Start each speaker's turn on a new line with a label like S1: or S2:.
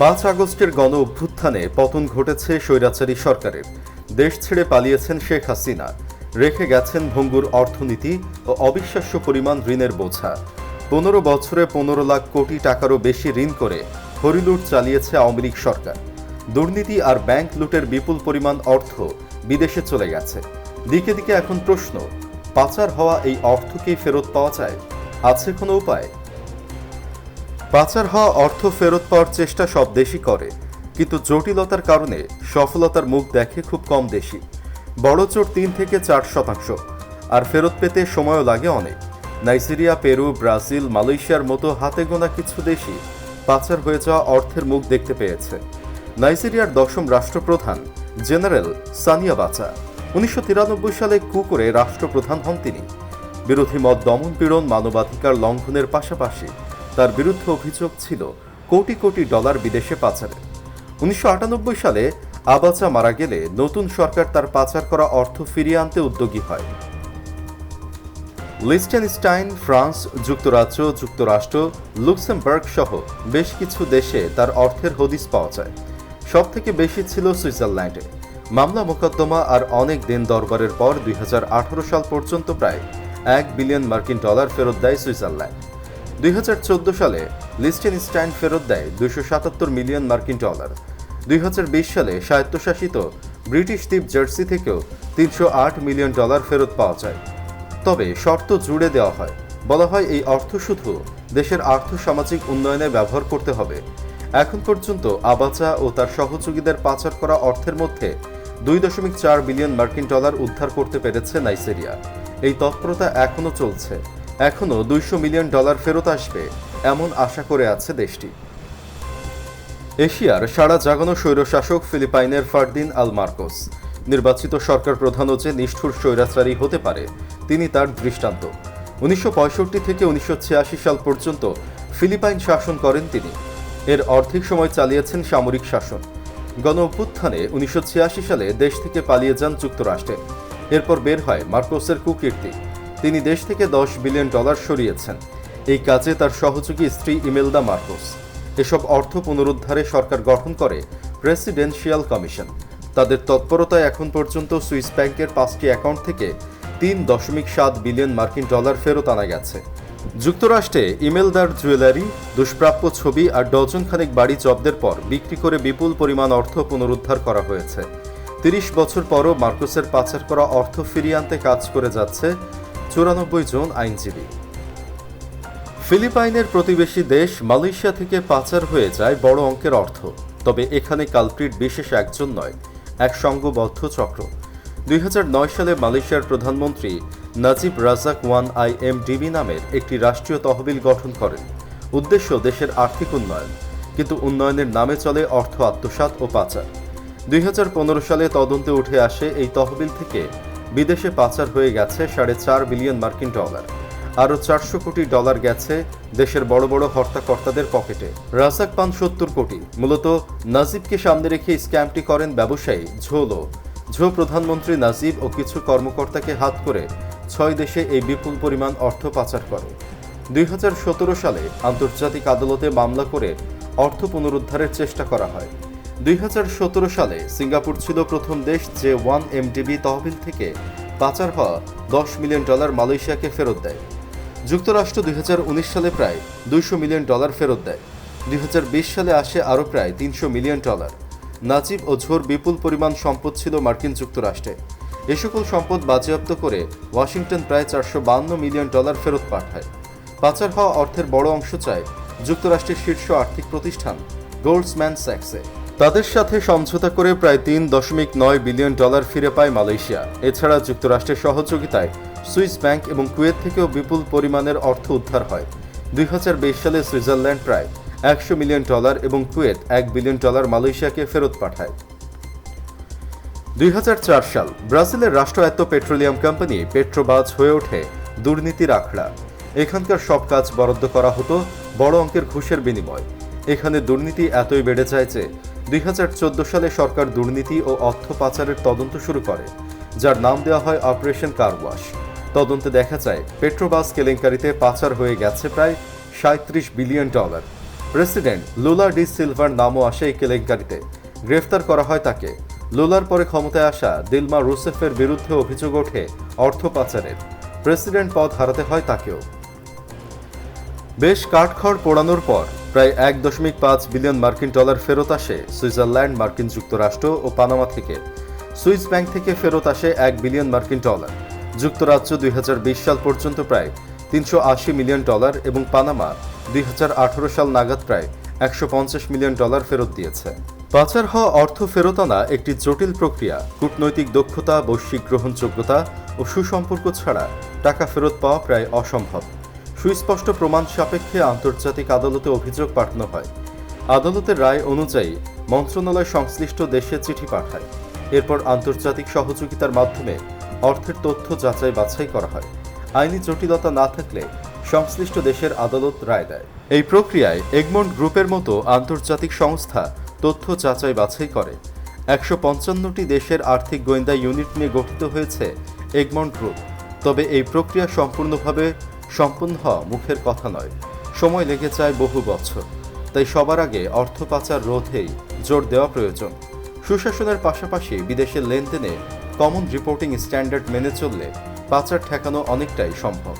S1: পাঁচ আগস্টের গণ অভ্যুত্থানে পতন ঘটেছে স্বৈরাচারী সরকারের। দেশ ছেড়ে পালিয়েছেন শেখ হাসিনা। রেখে গেছেন ভঙ্গুর অর্থনীতি ও অবিশ্বাস্য পরিমাণ ঋণের বোঝা। পনেরো বছরে পনেরো লাখ কোটি টাকারও বেশি ঋণ করে হরিলুট চালিয়েছে আওয়ামী লীগ সরকার। দুর্নীতি আর ব্যাংক লুটের বিপুল পরিমাণ অর্থ বিদেশে চলে গেছে। দিকে দিকে এখন প্রশ্ন, পাচার হওয়া এই অর্থকেই ফেরত পাওয়া যায়? আছে কোনো উপায়? পাচার হওয়া অর্থ ফেরত পাওয়ার চেষ্টা সব দেশই করে। কিন্তু জটিলতার কারণে সফলতার মুখ দেখে খুব কম দেশই। বড় চোট তিন থেকে চার শতাংশ। আর ফেরত পেতে সময়ও লাগে অনেক। নাইজেরিয়া, পেরু, ব্রাজিল, মালয়েশিয়ার মতো হাতে গোনা কিছু দেশই পাচার হয়ে যাওয়া অর্থের মুখ দেখতে পেয়েছে। নাইজেরিয়ার দশম রাষ্ট্রপ্রধান জেনারেল সানিয়া বাচা। উনিশশো তিরানব্বই সালে কু করে রাষ্ট্রপ্রধান হন তিনি। বিরোধী মত দমন পীড়ন মানবাধিকার লঙ্ঘনের পাশাপাশি তার বিরুদ্ধে অভিযোগ ছিল কোটি কোটি ডলার বিদেশে পাচারের। উনিশশো সালে আবাচা মারা গেলে নতুন সরকার তার পাচার করা অর্থ ফিরিয়ে আনতে উদ্যোগী হয়। লিস্টেনস্টাইন, ফ্রান্স, যুক্তরাজ্য, যুক্তরাষ্ট্র, লুক্সেমবার্গ সহ বেশ কিছু দেশে তার অর্থের হদিস পাওয়া যায়। সব থেকে বেশি ছিল সুইজারল্যান্ডে। মামলা মোকদ্দমা আর অনেক দিন দরবারের পর দুই হাজার আঠারো সাল পর্যন্ত প্রায় এক বিলিয়ন মার্কিন ডলার ফেরত দেয় সুইজারল্যান্ড। দুই হাজার চৌদ্দ সালে লিস্টেনস্টাইন ফেরত দেয় দুশো মিলিয়ন মার্কিন ডলার। দুই হাজার বিশ সালে স্বায়ত্তশাসিত ব্রিটিশ দ্বীপ জার্সি থেকেও তিনশো আট মিলিয়ন ডলার ফেরত পাওয়া যায়। তবে শর্ত জুড়ে দেওয়া হয়। বলা হয় এই অর্থ শুধু দেশের আর্থ সামাজিক উন্নয়নে ব্যবহার করতে হবে। এখন পর্যন্ত আবাচা ও তার সহযোগীদের পাচার করা অর্থের মধ্যে দুই দশমিক চার বিলিয়ন মার্কিন ডলার উদ্ধার করতে পেরেছে নাইজেরিয়া। এই তৎপরতা এখনও চলছে। এখনও দুইশো মিলিয়ন ডলার ফেরত আসবে, এমন আশা করে আছে দেশটি। এশিয়ার সারা জাগানো স্বৈরশাসক ফিলিপাইনের ফারদিন আল মার্কোস নির্বাচিত সরকার প্রধানও যে নিষ্ঠুর স্বৈরাচারী হতে পারে, তিনি তার দৃষ্টান্ত। উনিশশো পঁয়ষট্টি থেকে উনিশশো ছিয়াশি সাল পর্যন্ত ফিলিপাইন শাসন করেন তিনি। এর অর্ধেক সময় চালিয়েছেন সামরিক শাসন। গণ অভ্যুত্থানে উনিশশো ছিয়াশি সালে দেশ থেকে পালিয়ে যান যুক্তরাষ্ট্রে। এরপর বের হয় মার্কোসের কুকীর্তি। তিনি দেশ থেকে দশ বিলিয়ন ডলার সরিয়েছেন। এই কাজে তার সহযোগী স্ত্রী ইমেলদা মার্কোস। এসব অর্থ পুনরুদ্ধারে সরকার গঠন করে প্রেসিডেন্সিয়াল কমিশন। তাদের তৎপরতায় এখন পর্যন্ত সুইস ব্যাংকের পাঁচটি অ্যাকাউন্ট থেকে তিন দশমিক সাত বিলিয়ন মার্কিন ডলার ফেরত আনা গেছে। যুক্তরাষ্ট্রে ইমেলদার জুয়েলারি, দুষ্প্রাপ্য ছবি আর ডজন খানেক বাড়ি জব্দের পর বিক্রি করে বিপুল পরিমাণ অর্থ পুনরুদ্ধার করা হয়েছে। তিরিশ বছর পরও মার্কোসের পাচার করা অর্থ ফিরিয়ে আনতে কাজ করে যাচ্ছে চুরানব্বই জন আইনজীবী। ফিলিপাইনের প্রতিবেশী দেশ মালয়েশিয়া থেকে পাচার হয়ে যায় বড় অঙ্কের অর্থ। তবে এখানে কালপ্রিট বিশেষ একজন নয়, এক সংঘবদ্ধ চক্র। দুই নয় সালে মালয়েশিয়ার প্রধানমন্ত্রী Najib Razak one I M DB নামের একটি রাষ্ট্রীয় তহবিল গঠন করেন। উদ্দেশ্য দেশের আর্থিক উন্নয়ন, কিন্তু উন্নয়নের নামে চলে অর্থ আত্মসাৎ ও পাচার। দুই হাজার পনেরো সালে তদন্তে উঠে আসে এই তহবিল থেকে বিদেশে পাচার হয়ে গেছে সাড়ে চার বিলিয়ন মার্কিন ডলার। আরও চারশো কোটি ডলার গেছে দেশের বড় বড় হর্তাকর্তাদের পকেটে। রাজাক পান সত্তর কোটি। মূলত নাজিবকে সামনে রেখে স্ক্যামটি করেন ব্যবসায়ী ঝোলো ঝো প্রধানমন্ত্রী নাজিব ও কিছু কর্মকর্তাকে হাত করে ছয় দেশে এই বিপুল পরিমাণ অর্থ পাচার করে। দুই হাজার সতেরো সালে আন্তর্জাতিক আদালতে মামলা করে অর্থ পুনরুদ্ধারের চেষ্টা করা হয়। দুই হাজার সতেরো সালে সিঙ্গাপুর ছিল প্রথম দেশ যে ওয়ান এমডিবি তহবিল থেকে পাচার হওয়া দশ মিলিয়ন ডলার মালয়েশিয়াকে ফেরত দেয়। যুক্তরাষ্ট্র দুই হাজার উনিশ সালে প্রায় দুইশো মিলিয়ন ডলার ফেরত দেয়। দুই হাজার বিশ সালে আসে আরও প্রায় তিনশো মিলিয়ন ডলার। নাজিব ও ঝোর বিপুল পরিমাণ সম্পদ ছিল মার্কিন যুক্তরাষ্ট্রে। এ সকল সম্পদ বাজেয়াপ্ত করে ওয়াশিংটন প্রায় চারশো মিলিয়ন ডলার ফেরত পাঠায়। পাচার হওয়া অর্থের বড় অংশ চায় যুক্তরাষ্ট্রের শীর্ষ আর্থিক প্রতিষ্ঠান গোল্ডসম্যান স্যাক্সে। তাদের সাথে সমঝোতা করে প্রায় তিন দশমিক নয় বিলিয়ন ডলার ফিরে পায় মালয়েশিয়া। এছাড়া যুক্তরাষ্ট্রের সহযোগিতায় সুইস ব্যাংক এবং কুয়েত থেকেও বিপুল পরিমাণের অর্থ উদ্ধার হয়। দুই সালে সুইজারল্যান্ড প্রায় একশো মিলিয়ন ডলার এবং কুয়েত এক বিলিয়ন ডলার মালয়েশিয়াকে ফেরত পাঠায়। দুই হাজার চার সাল ব্রাজিলের রাষ্ট্রায়ত্ত পেট্রোলিয়াম কোম্পানি পেট্রোবাজ হয়ে ওঠে দুর্নীতির আখড়া। এখানকার সব কাজ বরাদ্দ করা হতো বড় অঙ্কের ঘুষের বিনিময়। এখানে দুর্নীতি এতই বেড়ে যায় যে দুই হাজার চোদ্দ সালে সরকার দুর্নীতি ও অর্থ পাচারের তদন্ত শুরু করে, যার নাম দেওয়া হয় অপারেশন কারওয়াশ তদন্তে দেখা যায়, পেট্রোবাস কেলেঙ্কারিতে পাচার হয়ে গেছে প্রায় সাঁত্রিশ billion dollar. President Lula da silver নামও আসে এই কেলেঙ্কারিতে। গ্রেফতার করা হয় তাকে। লুলার পরে ক্ষমতায় আসা দিলমা রুসেফের বিরুদ্ধে অভিযোগ ওঠে অর্থ পাচারের। প্রেসিডেন্ট পদ হারাতে হয় তাকেও। বেশ কাঠখড় পোড়ানোর পর প্রায় এক দশমিক পাঁচ বিলিয়ন মার্কিন ডলার ফেরত আসে সুইজারল্যান্ড, মার্কিন যুক্তরাষ্ট্র ও পানামা থেকে। সুইস ব্যাংক থেকে ফেরত আসে এক বিলিয়ন মার্কিন ডলার। যুক্তরাজ্য দুই হাজার বিশ সাল পর্যন্ত প্রায় তিনশো আশি মিলিয়ন ডলার এবং পানামা দুই হাজার আঠারো সাল নাগাদ প্রায় একশো পঞ্চাশ মিলিয়ন ডলার ফেরত দিয়েছে। পাচার হওয়া অর্থ ফেরত আনা একটি জটিল প্রক্রিয়া। কূটনৈতিক দক্ষতা, বৈশ্বিক গ্রহণযোগ্যতা ও সুসম্পর্ক ছাড়া টাকা ফেরত পাওয়া প্রায় অসম্ভব। সুস্পষ্ট প্রমাণ সাপেক্ষে আন্তর্জাতিক আদালতে অভিযোগ পাঠানো হয়। আদালতের রায় অনুযায়ী মন্ত্রণালয় সংশ্লিষ্ট দেশে চিঠি পাঠায়। এরপর আন্তর্জাতিক সহযোগিতার মাধ্যমে অর্থের তথ্য যাচাই বাছাই করা হয়। আইনি জটিলতা না থাকলে সংশ্লিষ্ট দেশের আদালত রায় দেয়। এই প্রক্রিয়ায় এগমন্ড গ্রুপের মতো আন্তর্জাতিক সংস্থা তথ্য যাচাই বাছাই করে। একশো পঞ্চান্নটি দেশের আর্থিক গোয়েন্দা ইউনিট নিয়ে গঠিত হয়েছে এগমন্ড গ্রুপ। তবে এই প্রক্রিয়া সম্পূর্ণভাবে সম্পন্ন হওয়া মুখের কথা নয়। সময় লেগে যায় বহু বছর। তাই সবার আগে অর্থ পাচার রোধেই জোর দেওয়া প্রয়োজন। সুশাসনের পাশাপাশি বিদেশের লেনদেনে কমন রিপোর্টিং স্ট্যান্ডার্ড মেনে চললে পাচার ঠেকানো অনেকটাই সম্ভব।